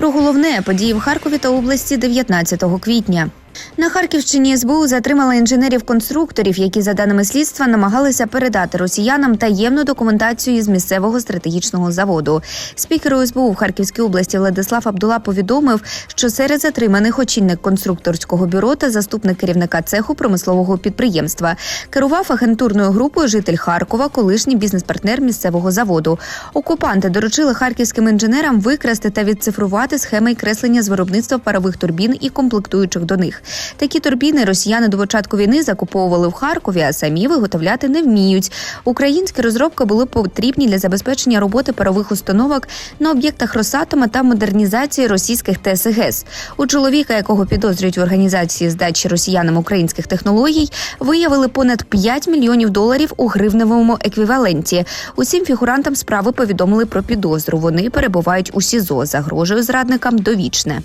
Про головне події в Харкові та області 19 квітня. На Харківщині СБУ затримала інженерів-конструкторів, які, за даними слідства, намагалися передати росіянам таємну документацію із місцевого стратегічного заводу. Спікеру СБУ в Харківській області Владислав Абдула повідомив, що серед затриманих очільник конструкторського бюро та заступник керівника цеху промислового підприємства керував агентурною групою житель Харкова, колишній бізнес-партнер місцевого заводу. Окупанти доручили харківським інженерам викрасти та відцифрувати схеми і креслення з виробництва парових турбін і комплектуючих до них. Такі турбіни росіяни до початку війни закуповували в Харкові, а самі виготовляти не вміють. Українські розробки були потрібні для забезпечення роботи парових установок на об'єктах Росатома та модернізації російських ТСГС. У чоловіка, якого підозрюють в організації здачі росіянам українських технологій, виявили понад 5 мільйонів доларів у гривневому еквіваленті. Усім фігурантам справи повідомили про підозру. Вони перебувають у СІЗО. Загрожує зрадникам довічне.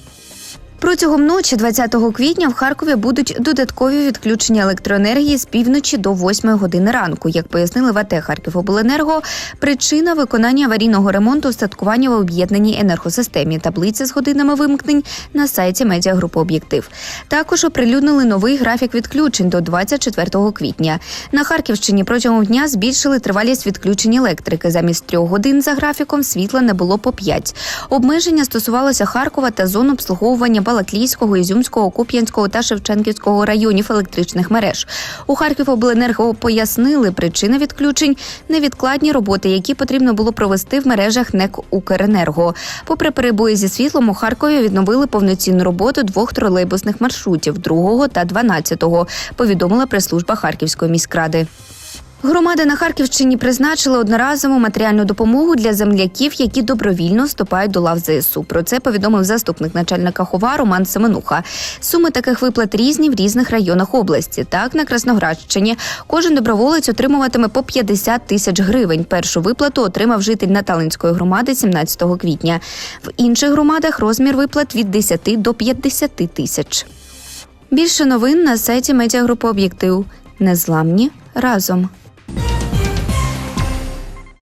Протягом ночі, 20 квітня, в Харкові будуть додаткові відключення електроенергії з півночі до 8 години ранку. Як пояснили в АТ Харківобленерго, причина виконання аварійного ремонту устаткування в об'єднаній енергосистемі. Таблиця з годинами вимкнень на сайті медіагрупи Об'єктив. Також оприлюднили новий графік відключень до 24 квітня. На Харківщині протягом дня збільшили тривалість відключень електрики. Замість трьох годин за графіком світла не було по п'ять. Обмеження стосувалося Харкова та зон обслуговування Балаклійського, Ізюмського, Куп'янського та Шевченківського районів електричних мереж. У Харківобленерго пояснили причини відключень невідкладні роботи, які потрібно було провести в мережах НЕК Укренерго. Попри перебої зі світлом, у Харкові відновили повноцінну роботу двох тролейбусних маршрутів 2 та 12, повідомила прес-служба Харківської міськради. Громада на Харківщині призначила одноразову матеріальну допомогу для земляків, які добровільно вступають до лав ЗСУ. Про це повідомив заступник начальника ХОВА Роман Семенуха. Суми таких виплат різні в різних районах області. Так, на Красноградщині кожен доброволець отримуватиме по 50 тисяч гривень. Першу виплату отримав житель Наталинської громади 17 квітня. В інших громадах розмір виплат від 10 до 50 тисяч. Більше новин на сайті медіагрупи Об'єктив. Незламні разом.